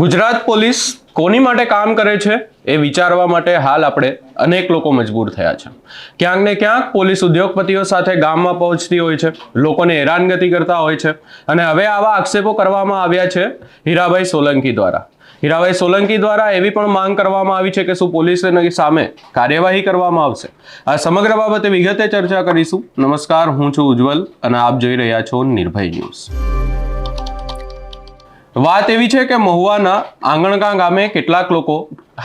Gujarat police કોની માટે કામ કરે છે એ વિચારવા માટે હાલ આપણે અનેક લોકો મજબૂર થયા છે. ક્યાંક ને ક્યાંક પોલીસ ઉદ્યોગપતિઓ સાથે ગામમાં પહોંચતી હોય છે, લોકોને હેરાનગતિ કરતા હોય છે અને હવે આવા આક્ષેપો કરવામાં આવ્યા છે હીરાભાઈ સોલંકી દ્વારા. હીરાભાઈ સોલંકી દ્વારા એવી પણ માંગ કરવામાં આવી છે કે શું પોલીસની સામે કાર્યવાહી કરવામાં આવશે. આ સમગ્ર બાબતે વિગતે ચર્ચા કરીશું. નમસ્કાર, હું છું ઉજ્જવલ અને આપ જોઈ રહ્યા છો નિર્ભય ન્યૂઝ. વાત એવી છે કે મહુવાના આંગણકા ગામે કેટલાક લોકો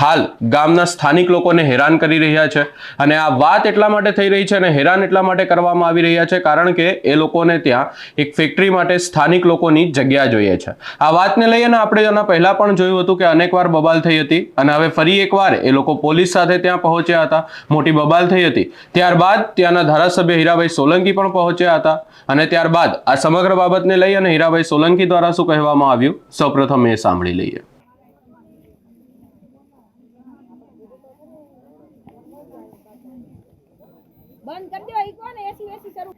હાલ ગામના સ્થાનિક લોકોને હેરાન કરી રહ્યા છે અને આ વાત એટલા માટે થઈ રહી છે અને હેરાન એટલા માટે કરવામાં આવી રહ્યા છે કારણ કે એ લોકોને ત્યાં એક ફેક્ટરી માટે સ્થાનિક લોકોની જગ્યા જોઈએ છે. આ વાતને લઈ અને આપણે એના પહેલાં પણ જોયું હતું કે અનેકવાર બબાલ થઈ હતી અને હવે ફરી એકવાર એ લોકો પોલીસ સાથે ત્યાં પહોંચ્યા હતા. મોટી બબાલ થઈ હતી. ત્યારબાદ ત્યાંના ધારાસભ્ય હીરાભાઈ સોલંકી પણ પહોંચ્યા હતા અને ત્યારબાદ આ સમગ્ર બાબતને લઈ અને હીરાભાઈ સોલંકી દ્વારા શું કહેવામાં આવ્યું? સૌપ્રથમ એ સાંભળી લઈએ. બંધ કરી દો ઈ કોને એસી એસી શરૂ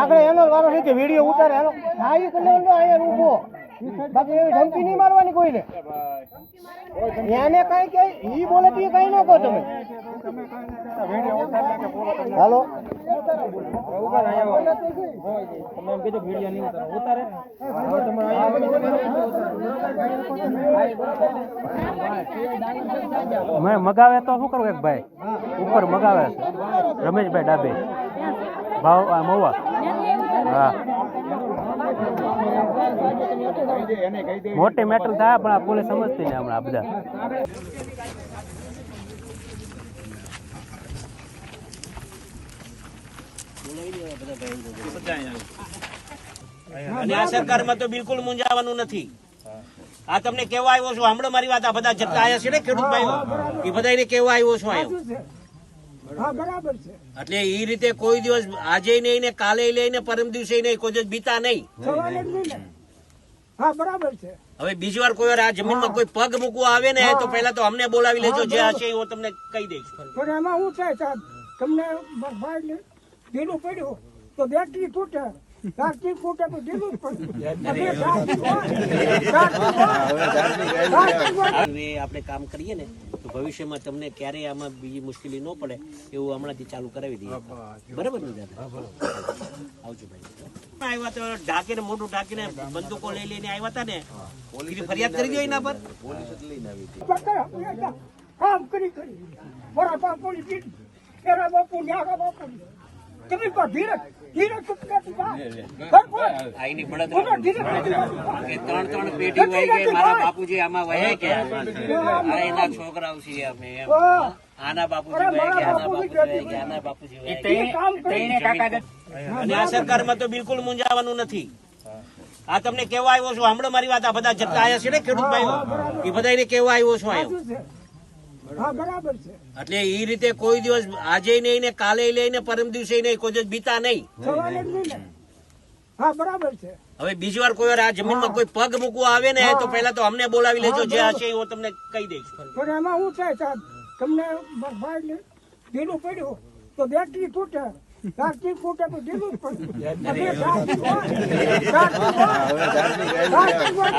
આગળ એનો વારો છે કે વીડિયો ઉતારે હાલો. હા એ લેવાનો અહીંયા ઊભો બાકી એવી ધમકી નહીં મારવાની કોઈને. એને કઈ કે ઈ બોલે તો કઈ ન કહો તમે. હાલો. મેં મગાવે તો શું કરું એક ભાઈ? ઉપર મગાવે રમેશભાઈ ડાબે. ભાવ આ મહુવા હા. મોટી મેટલ થાય, પણ આ પોલીસ સમજતી ને હમણાં બધા. તો બિલકુલ મૂંઝાવાનું નથી. આ તમને કેવા આવ્યો છું, હમણાં મારી વાત આ બધા જતા આવ્યા છે ને ખેડૂત ભાઈઓ? એ બધાને કેવા આવ્યો છું આવ્યો એટલે એ રીતે કોઈ દિવસ આજે નહીં ને કાલે લઈને પરમ દિવસે નહીં કોઈ દિવસ બીતા નહીં. હા બરાબર છે. હવે બીજી વાર કોઈ વાર આ જમીનમાં કોઈ પગ મૂકવા આવે ને તો પહેલા તો અમને બોલાવી લેજો જે હશે એ હું તમને કહી દઈશ. પણ એમાં શું થાય સાહેબ તમને ભાઈ ઢીલું પડ્યું તો બેટરી તૂટે. બેટરી તૂટે તો પડ્યું હવે આપણે કામ કરીએ ને તો ભવિષ્યમાં તમને ક્યારેય આમાં બીજી મુશ્કેલી ન પડે એવું હમણાંથી ચાલુ કરાવી દઈએ બરાબર ને દાદા આવજો ભાઈ આવ્યા તો ઢાંકીને મોટું ઢાંકીને બંદૂકો લઈ લઈને આવ્યા હતા ને ફરિયાદ કરી દો એના પર કામ કરી કરી બરાબર પોલીસ પીઠ બાપુ ન્યારા બાપુ તમે પણ ધીરજ ત્રણ ત્રણ પેઢી વહી ગઈ મારા બાપુજી આમાં વહ્યા ગયા આ એના છોકરાઓ છીએ અમે એમ. આના બાપુજી વહ્યા ગયા આના બાપુજી ગયા આના બાપુજી અને આ સરકારમાં તો બિલકુલ મૂંઝાવાનું નથી. આ તમને કેવા આવ્યો છું હમણાં મારી વાત આ બધા જતા આવ્યા છે ને ખેડૂત ભાઈઓ. એ બધાને કેવા આવ્યો છું આવ્યો હા બરાબર છે. એટલે એ રીતે કોઈ દિવસ આજે નહીં ને કાલે લઈને પરમ દિવસે નહીં કોઈ દિવસ બીતા નહીં. જ નહીં ને? હા બરાબર છે. હવે બીજી વાર કોઈ વાર આ જમીનમાં કોઈ પગ મૂકવા આવે ને તો પહેલા તો અમને બોલાવી લેજો જે હશે એ હું તમને કહી દઈશ. પણ એમાં શું થાય સાહેબ તમને ભાઈ ઢીલું પડ્યું તો બેટરી તૂટે. બેટરી તૂટે તો ઢીલું જ પડ્યું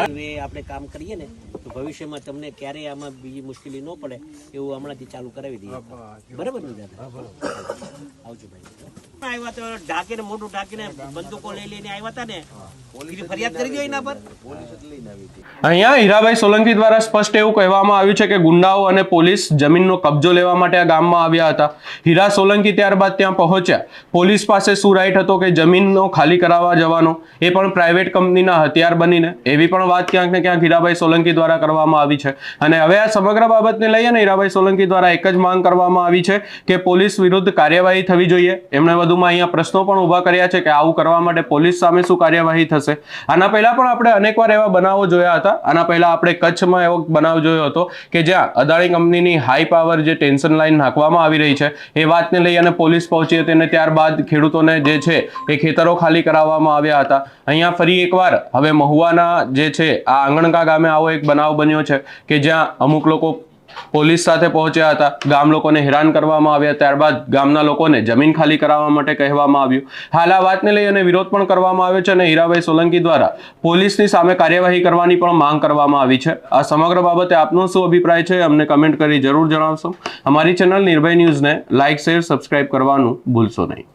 હવે આપણે કામ કરીએ ને તો ભવિષ્યમાં તમને ક્યારેય આમાં બીજી મુશ્કેલી ન પડે એવું હમણાંથી ચાલુ કરાવી દઈએ. બરાબર ને દાદા? આવજો ભાઈ. આવ્યા તો ઢાંકીને મોટું ઢાંકીને બંદૂકો લઈ લઈને આવ્યા હતા ને. બીજી ફરિયાદ કરી દો એના પર. અહીંયા હીરાભાઈ સોલંકી દ્વારા સ્પષ્ટ એવું કહેવામાં આવ્યું છે કે ગુંડાઓ અને પોલીસ જમીનનો કબજો લેવા માટે આ ગામમાં આવ્યા હતા. હીરા સોલંકી ત્યારબાદ ત્યાં પહોંચ્યા. પોલીસ પાસે શું રાઈટ હતો કે જમીનનો ખાલી કરાવવા જવાનો? એ પણ પ્રાઇવેટ કંપનીના હથિયાર બનીને. એવી પણ વાત ક્યાંક ને ક્યાંક હીરાભાઈ સોલંકી દ્વારા કરવામાં આવી છે. અને હવે આ સમગ્ર બાબતને લઈને હીરાભાઈ સોલંકી દ્વારા એક જ માંગ કરવામાં આવી છે કે પોલીસ વિરુદ્ધ કાર્યવાહી થવી જોઈએ. એમણે વધુમાં અહીંયા પ્રશ્નો પણ ઊભા કર્યા છે કે આવું કરવા માટે પોલીસ સામે શું કાર્યવાહી થશે. આના પહેલા પણ આપણે અનેકવાર એવા બનાવો જોયા હતા. આના પહેલા આપણે કચ્છમાં એવો બનાવ જોયો હતો કે જ્યાં અદાણી કંપનીની હાઈ પાવર જે ટેન્શન લાઈન નાખવામાં આવી રહી છે, એ વાતને લઈ અને પોલીસ પહોંચી હતી અને ત્યારબાદ ખેડૂતોને જે છે એ ખેતરો ખાલી કરાવવામાં આવ્યા હતા. અહીંયા ફરી એકવાર હવે મહુવાના જે છે આ આંગણકા ગામે આવો એક બનાવ બન્યો છે કે જ્યાં અમુક લોકો પોલીસ સાથે પહોંચ્યા હતા. ગામ લોકોને હેરાન કરવામાં આવ્યા. ત્યારબાદ ગામના લોકોને જમીન ખાલી કરાવવા માટે કહેવામાં આવ્યું. હાલ આ વાતને લઈ અને વિરોધ પણ કરવામાં આવ્યો છે અને હીરાભાઈ સોલંકી દ્વારા પોલીસની સામે કાર્યવાહી કરવાની પણ માંગ કરવામાં આવી છે. આ સમગ્ર બાબતે આપનો શું અભિપ્રાય છે અમને કમેન્ટ કરી જરૂર જણાવશો. અમારી ચેનલ નિર્ભય ન્યૂઝને લાઇક, શેર, સબસ્ક્રાઇબ કરવાનું ભૂલશો નહીં.